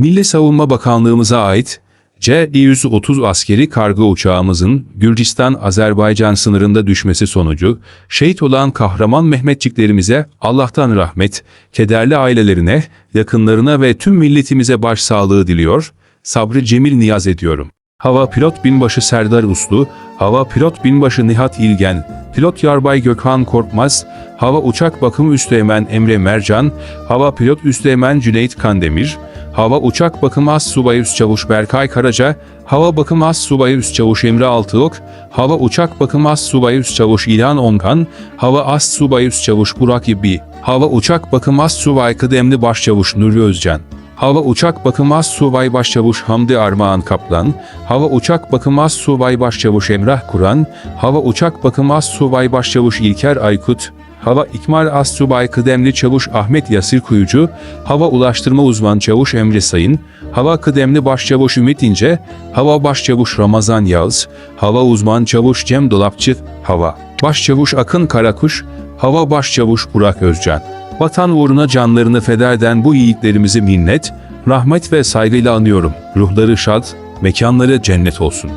Milli Savunma Bakanlığımıza ait C-130 askeri kargo uçağımızın Gürcistan-Azerbaycan sınırında düşmesi sonucu şehit olan kahraman Mehmetçiklerimize Allah'tan rahmet, kederli ailelerine, yakınlarına ve tüm milletimize başsağlığı diliyor, sabrı cemil niyaz ediyorum. Hava Pilot Binbaşı Serdar Uslu, Hava Pilot Binbaşı Nihat İlgen, Pilot Yarbay Gökhan Korkmaz, Hava Uçak Bakım Üsteğmen Emre Mercan, Hava Pilot Üsteğmen Cüneyt Kandemir, Hava Uçak Bakım As Subayı Üstçavuş Berkay Karaca, Hava Bakım As Subayı Üstçavuş Emre Altıok, Hava Uçak Bakım As Subayı Üstçavuş İlhan Onkan, Hava As Subayı Üstçavuş Burak İbbi, Hava Uçak Bakım As Subay Kıdemli Başçavuş Nuri Özcan. Hava Uçak Bakım As Subay Başçavuş Hamdi Armağan Kaplan, Hava Uçak Bakım As Subay Başçavuş Emrah Kur'an, Hava Uçak Bakım As Subay Başçavuş İlker Aykut, Hava İkmal As Subay Kıdemli Çavuş Ahmet Yasir Kuyucu, Hava Ulaştırma Uzman Çavuş Emre Sayın, Hava Kıdemli Başçavuş Ümit İnce, Hava Başçavuş Ramazan Yağız, Hava Uzman Çavuş Cem Dolapçı, Hava Başçavuş Akın Karakuş, Hava Başçavuş Burak Özcan. Vatan uğruna canlarını feda eden bu yiğitlerimizi minnet, rahmet ve saygıyla anıyorum. Ruhları şad, mekanları cennet olsun.